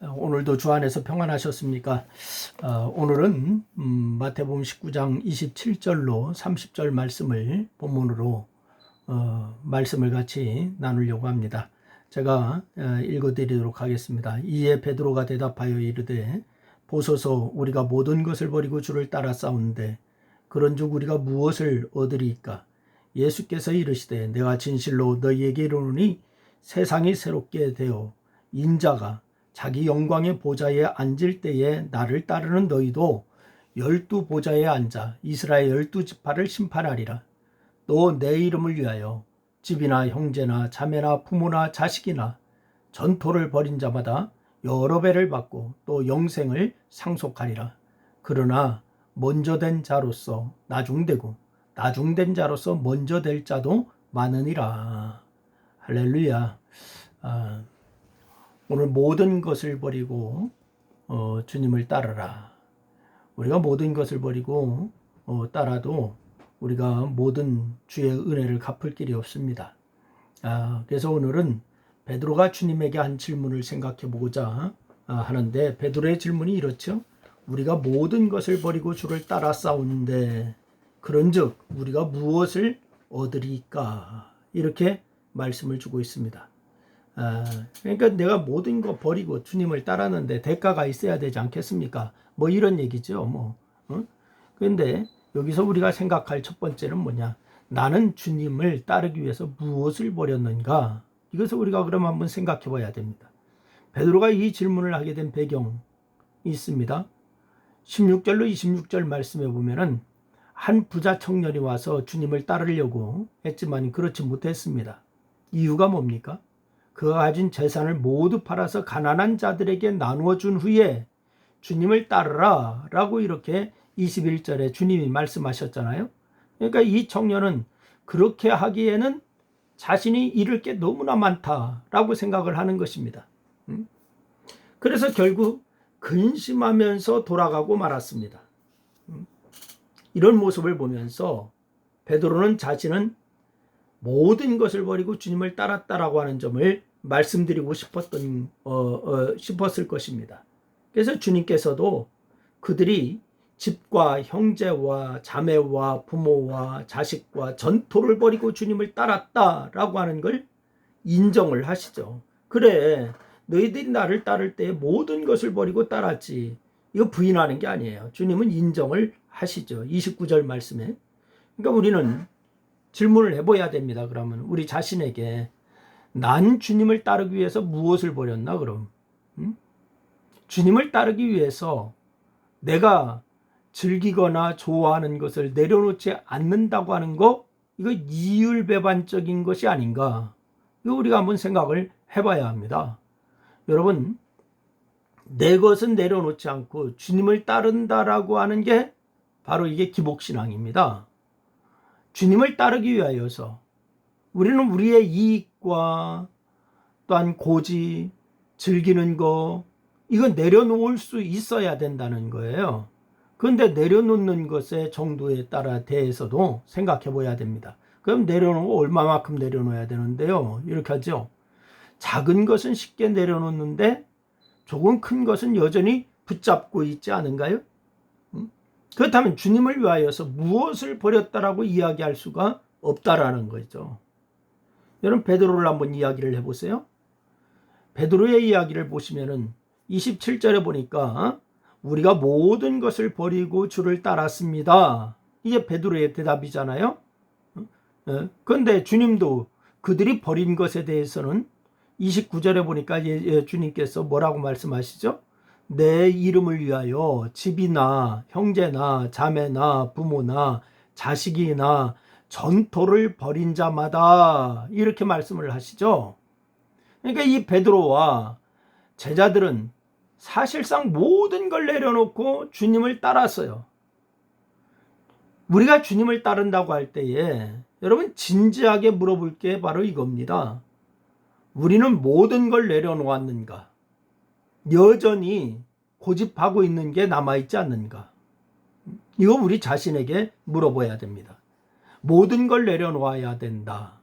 어, 오늘도 주 안에서 평안하셨습니까? 어, 오늘은 음, 마태복음 19장 27절로 30절 말씀을 본문으로 어, 말씀을 같이 나누려고 합니다. 제가 어, 읽어드리도록 하겠습니다. 이에 베드로가 대답하여 이르되 보소서 우리가 모든 것을 버리고 주를 따라 싸우는데 그런즉 우리가 무엇을 얻으리이까? 예수께서 이르시되 내가 진실로 너희에게 이르노니 세상이 새롭게 되어 인자가 자기 영광의 보좌에 앉을 때에 나를 따르는 너희도 열두 보좌에 앉아 이스라엘 열두 지파를 심판하리라. 또 내 이름을 위하여 집이나 형제나 자매나 부모나 자식이나 전토를 벌인 자마다 여러 배를 받고 또 영생을 상속하리라. 그러나 먼저 된 자로서 나중되고 나중된 자로서 먼저 될 자도 많으니라. 할렐루야. 아, 오늘 모든 것을 버리고 어, 주님을 따르라. 우리가 모든 것을 버리고 어, 따라도 우리가 모든 주의 은혜를 갚을 길이 없습니다. 아, 그래서 오늘은 베드로가 주님에게 한 질문을 생각해 보고자 아, 하는데 베드로의 질문이 이렇죠. 우리가 모든 것을 버리고 주를 따라 싸우는데 그런즉 우리가 무엇을 얻으리까 이렇게 말씀을 주고 있습니다. 아, 그러니까 내가 모든 거 버리고 주님을 따랐는데 대가가 있어야 되지 않겠습니까? 뭐 이런 얘기죠. 뭐. 어? 그런데 여기서 우리가 생각할 첫 번째는 뭐냐? 나는 주님을 따르기 위해서 무엇을 버렸는가? 이것을 우리가 그럼 한번 생각해 봐야 됩니다. 베드로가 이 질문을 하게 된 배경이 있습니다. 16절로 26절 말씀에 보면은 한 부자 청년이 와서 주님을 따르려고 했지만 그렇지 못했습니다. 이유가 뭡니까? 그가 가진 재산을 모두 팔아서 가난한 자들에게 나누어 준 후에 주님을 따르라 라고 이렇게 21절에 주님이 말씀하셨잖아요. 그러니까 이 청년은 그렇게 하기에는 자신이 잃을 게 너무나 많다라고 생각을 하는 것입니다. 음? 그래서 결국 근심하면서 돌아가고 말았습니다. 음? 이런 모습을 보면서 베드로는 자신은 모든 것을 버리고 주님을 따랐다라고 하는 점을 말씀드리고 싶었던 어, 어, 싶었을 것입니다. 그래서 주님께서도 그들이 집과 형제와 자매와 부모와 자식과 전토를 벌이고 주님을 따랐다라고 하는 걸 인정을 하시죠. 그래, 너희들이 나를 따를 때 모든 것을 버리고 따랐지. 이거 부인하는 게 아니에요. 주님은 인정을 하시죠. 29절 말씀에. 그러니까 우리는 질문을 해봐야 됩니다. 그러면 우리 자신에게 난 주님을 따르기 위해서 무엇을 버렸나 그럼? 음? 주님을 따르기 위해서 내가 즐기거나 좋아하는 것을 내려놓지 않는다고 하는 거 이거 이율배반적인 것이 아닌가? 이거 우리가 한번 생각을 해봐야 합니다. 여러분 내 것은 내려놓지 않고 주님을 따른다라고 하는 게 바로 이게 기복신앙입니다. 주님을 따르기 위하여서 우리는 우리의 이익과 또한 고지, 즐기는 거, 이건 내려놓을 수 있어야 된다는 거예요. 그런데 내려놓는 것의 정도에 따라 대해서도 생각해 봐야 됩니다. 그럼 내려놓고 얼마만큼 내려놓아야 되는데요. 이렇게 하죠. 작은 것은 쉽게 내려놓는데 조금 큰 것은 여전히 붙잡고 있지 않은가요? 그렇다면 주님을 위하여서 무엇을 버렸다라고 이야기할 수가 없다라는 거죠. 여러분 베드로를 한번 이야기를 해보세요. 베드로의 이야기를 보시면은 27절에 보니까 우리가 모든 것을 버리고 주를 따랐습니다. 이게 베드로의 대답이잖아요. 어? 그런데 주님도 그들이 버린 것에 대해서는 29절에 보니까 예, 예, 주님께서 뭐라고 말씀하시죠? 내 이름을 위하여 집이나 형제나 자매나 부모나 자식이나 전토를 벌인 자마다 이렇게 말씀을 하시죠. 그러니까 이 베드로와 제자들은 사실상 모든 걸 내려놓고 주님을 따랐어요. 우리가 주님을 따른다고 할 때에 여러분 진지하게 물어볼 게 바로 이겁니다. 우리는 모든 걸 내려놓았는가? 여전히 고집하고 있는 게 남아있지 않는가? 이거 우리 자신에게 물어봐야 됩니다. 모든 걸 내려놓아야 된다.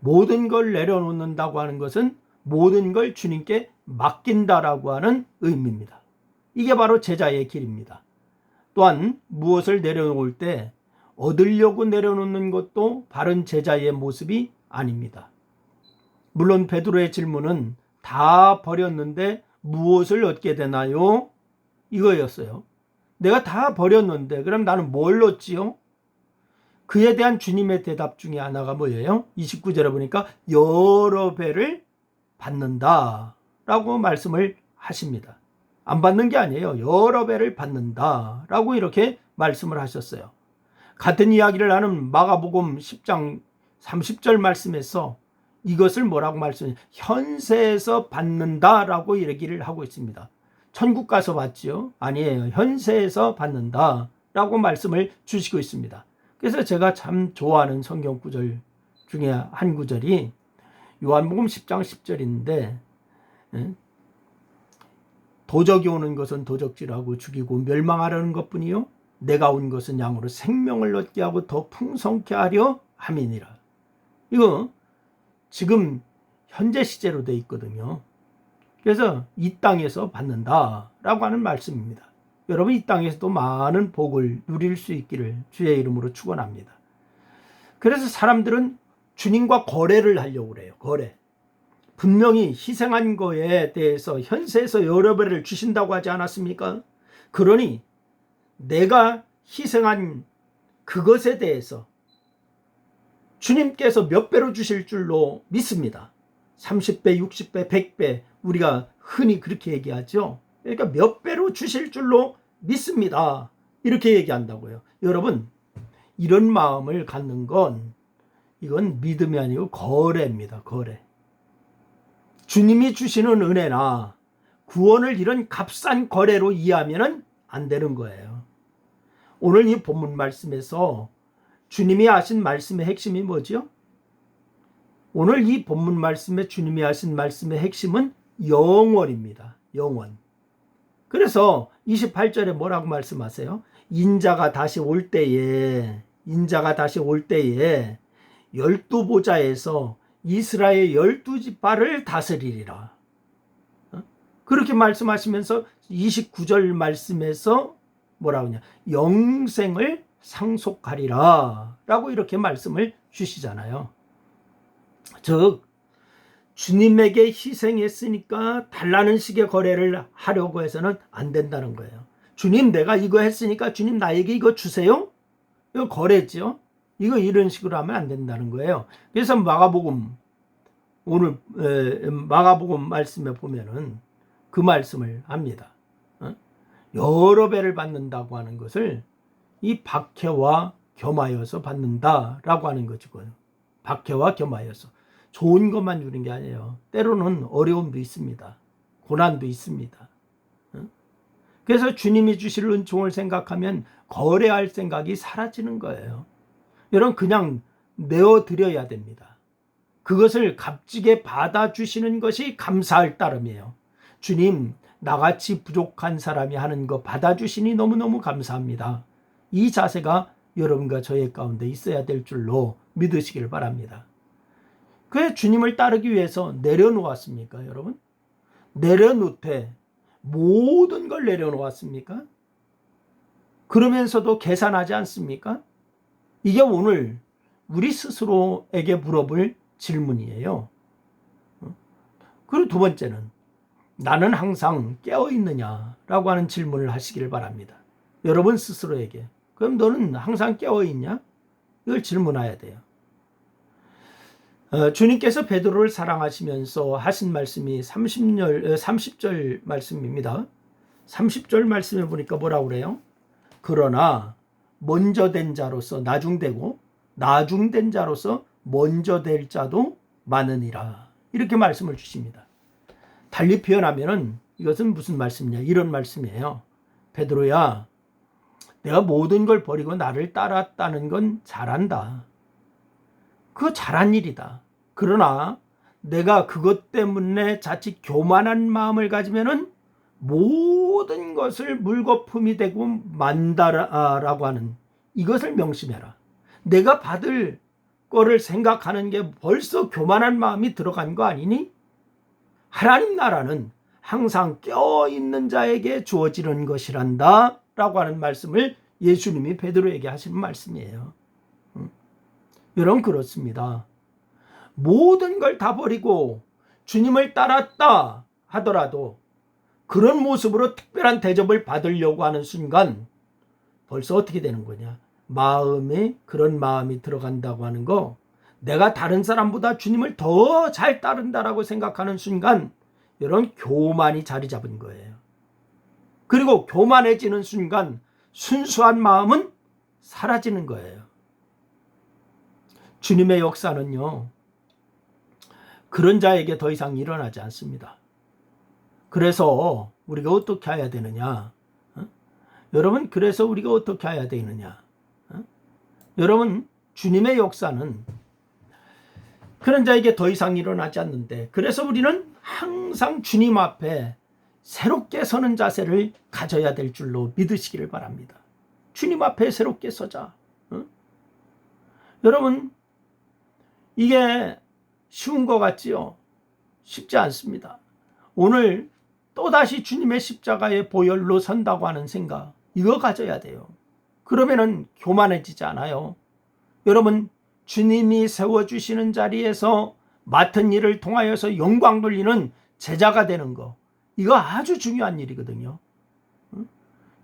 모든 걸 내려놓는다고 하는 것은 모든 걸 주님께 맡긴다라고 하는 의미입니다. 이게 바로 제자의 길입니다. 또한 무엇을 내려놓을 때 얻으려고 내려놓는 것도 바른 제자의 모습이 아닙니다. 물론 베드로의 질문은 다 버렸는데 무엇을 얻게 되나요? 이거였어요. 내가 다 버렸는데 그럼 나는 뭘 얻지요? 그에 대한 주님의 대답 중에 하나가 뭐예요? 29절에 보니까 여러 배를 받는다 라고 말씀을 하십니다. 안 받는 게 아니에요. 여러 배를 받는다 라고 이렇게 말씀을 하셨어요. 같은 이야기를 하는 마가복음 10장 30절 말씀에서 이것을 뭐라고 말씀해 현세에서 받는다라고 얘기를 하고 있습니다. 천국 가서 받지요? 아니에요. 현세에서 받는다라고 말씀을 주시고 있습니다. 그래서 제가 참 좋아하는 성경 구절 중에 한 구절이 요한복음 10장 10절인데 도적이 오는 것은 도적질하고 죽이고 멸망하려는 것뿐이요 내가 온 것은 양으로 생명을 얻게 하고 더 풍성케 하려 함이니라. 이거 지금 현재 시제로 돼 있거든요. 그래서 이 땅에서 받는다라고 하는 말씀입니다. 여러분 이 땅에서도 많은 복을 누릴 수 있기를 주의 이름으로 축원합니다. 그래서 사람들은 주님과 거래를 하려고 그래요. 거래. 분명히 희생한 거에 대해서 현세에서 여러 배를 주신다고 하지 않았습니까? 그러니 내가 희생한 그것에 대해서 주님께서 몇 배로 주실 줄로 믿습니다. 30배, 60배, 100배 우리가 흔히 그렇게 얘기하죠. 그러니까 몇 배로 주실 줄로 믿습니다. 이렇게 얘기한다고요. 여러분 이런 마음을 갖는 건 이건 믿음이 아니고 거래입니다. 거래. 주님이 주시는 은혜나 구원을 이런 값싼 거래로 이해하면 안 되는 거예요. 오늘 이 본문 말씀에서 주님이 하신 말씀의 핵심이 뭐죠? 오늘 이 본문 말씀에 주님이 하신 말씀의 핵심은 영원입니다. 영원. 그래서 28절에 뭐라고 말씀하세요? 인자가 다시 올 때에 인자가 다시 올 때에 열두 보좌에서 이스라엘 열두 지파를 다스리리라. 어? 그렇게 말씀하시면서 29절 말씀에서 뭐라고 하냐? 영생을 상속하리라. 라고 이렇게 말씀을 주시잖아요. 즉, 주님에게 희생했으니까 달라는 식의 거래를 하려고 해서는 안 된다는 거예요. 주님, 내가 이거 했으니까 주님 나에게 이거 주세요? 이거 거래죠. 이거 이런 식으로 하면 안 된다는 거예요. 그래서 마가복음, 오늘, 마가복음 말씀에 보면은 그 말씀을 합니다. 어? 여러 배를 받는다고 하는 것을 이 박해와 겸하여서 받는다라고 하는 거죠. 박해와 겸하여서. 좋은 것만 주는 게 아니에요. 때로는 어려움도 있습니다. 고난도 있습니다. 그래서 주님이 주실 은총을 생각하면 거래할 생각이 사라지는 거예요. 여러분 그냥 내어 드려야 됩니다. 그것을 값지게 받아 주시는 것이 감사할 따름이에요. 주님, 나같이 부족한 사람이 하는 거 받아 주시니 너무너무 감사합니다. 이 자세가 여러분과 저의 가운데 있어야 될 줄로 믿으시길 바랍니다. 그 주님을 따르기 위해서 내려놓았습니까, 여러분? 내려놓되 모든 걸 내려놓았습니까? 그러면서도 계산하지 않습니까? 이게 오늘 우리 스스로에게 물어볼 질문이에요. 어? 그리고 두 번째는 나는 항상 깨어 있느냐라고 하는 질문을 하시길 바랍니다. 여러분 스스로에게 그럼 너는 항상 깨어 있냐? 이걸 질문해야 돼요. 어, 주님께서 베드로를 사랑하시면서 하신 말씀이 30절, 30절 어, 말씀입니다. 30절 말씀에 보니까 뭐라고 그래요? 그러나 먼저 된 자로서 나중되고 나중된 자로서 먼저 될 자도 많으니라. 이렇게 말씀을 주십니다. 달리 표현하면은 이것은 무슨 말씀이냐? 이런 말씀이에요. 베드로야, 내가 모든 걸 버리고 나를 따랐다는 건 잘한다. 그거 잘한 일이다. 그러나 내가 그것 때문에 자칫 교만한 마음을 가지면은 모든 것을 물거품이 되고 만다라고 하는 이것을 명심해라. 내가 받을 거를 생각하는 게 벌써 교만한 마음이 들어간 거 아니니? 하나님 나라는 항상 깨어 있는 자에게 주어지는 것이란다 라고 하는 말씀을 예수님이 베드로에게 하신 말씀이에요. 음. 여러분 그렇습니다. 모든 걸 다 버리고 주님을 따랐다 하더라도 그런 모습으로 특별한 대접을 받으려고 하는 순간 벌써 어떻게 되는 거냐? 마음에 그런 마음이 들어간다고 하는 거 내가 다른 사람보다 주님을 더 잘 따른다라고 생각하는 순간 이런 교만이 자리 잡은 거예요. 그리고 교만해지는 순간 순수한 마음은 사라지는 거예요. 주님의 역사는요, 그런 자에게 더 이상 일어나지 않습니다. 그래서 우리가 어떻게 해야 되느냐? 어? 여러분, 그래서 우리가 어떻게 해야 되느냐? 어? 여러분, 주님의 역사는 그런 자에게 더 이상 일어나지 않는데, 그래서 우리는 항상 주님 앞에 새롭게 서는 자세를 가져야 될 줄로 믿으시기를 바랍니다. 주님 앞에 새롭게 서자. 어? 여러분, 이게 쉬운 것 같지요? 쉽지 않습니다. 오늘 또다시 주님의 십자가의 보혈로 선다고 하는 생각, 이거 가져야 돼요. 그러면은 교만해지지 않아요. 여러분, 주님이 세워주시는 자리에서 맡은 일을 통하여서 영광 돌리는 제자가 되는 거. 이거 아주 중요한 일이거든요. 응?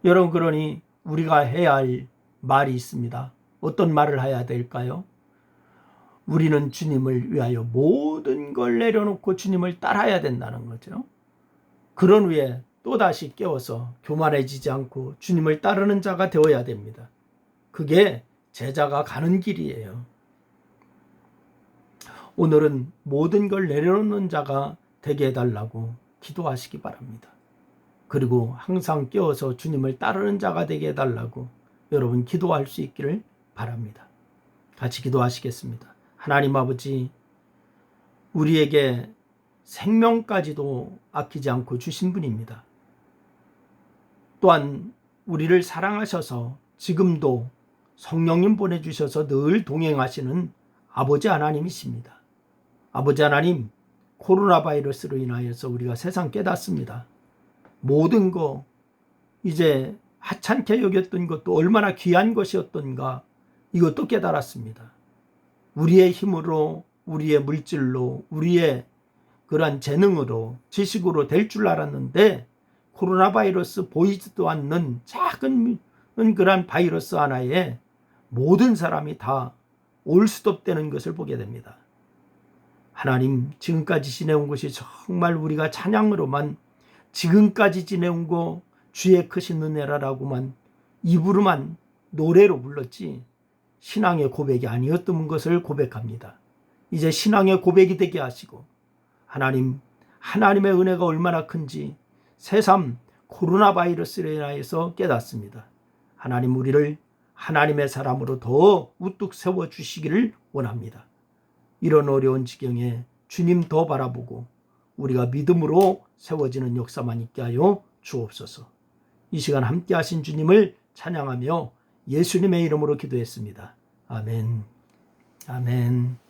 여러분, 그러니 우리가 해야 할 말이 있습니다. 어떤 말을 해야 될까요? 우리는 주님을 위하여 모든 걸 내려놓고 주님을 따라야 된다는 거죠. 그런 후에 또다시 깨워서 교만해지지 않고 주님을 따르는 자가 되어야 됩니다. 그게 제자가 가는 길이에요. 오늘은 모든 걸 내려놓는 자가 되게 해달라고 기도하시기 바랍니다. 그리고 항상 깨워서 주님을 따르는 자가 되게 해달라고 여러분 기도할 수 있기를 바랍니다. 같이 기도하시겠습니다. 하나님 아버지, 우리에게 생명까지도 아끼지 않고 주신 분입니다. 또한 우리를 사랑하셔서 지금도 성령님 보내주셔서 늘 동행하시는 아버지 하나님이십니다. 아버지 하나님, 코로나 바이러스로 인하여서 우리가 세상 깨닫습니다. 모든 거, 이제 하찮게 여겼던 것도 얼마나 귀한 것이었던가 이것도 깨달았습니다. 우리의 힘으로, 우리의 물질로, 우리의 그러한 재능으로, 지식으로 될 줄 알았는데 코로나 바이러스 보이지도 않는 작은 그러한 바이러스 하나에 모든 사람이 다 올 수도 되는 것을 보게 됩니다. 하나님, 지금까지 지내온 것이 정말 우리가 찬양으로만 지금까지 지내온 거 주의 크신 은혜라라고만 입으로만 노래로 불렀지 신앙의 고백이 아니었던 것을 고백합니다. 이제 신앙의 고백이 되게 하시고 하나님 하나님의 은혜가 얼마나 큰지 새삼 코로나 바이러스로 인하여서 깨닫습니다. 하나님 우리를 하나님의 사람으로 더 우뚝 세워 주시기를 원합니다. 이런 어려운 지경에 주님 더 바라보고 우리가 믿음으로 세워지는 역사만 있게 하여 주옵소서. 이 시간 함께 하신 주님을 찬양하며 예수님의 이름으로 기도했습니다. 아멘. 아멘.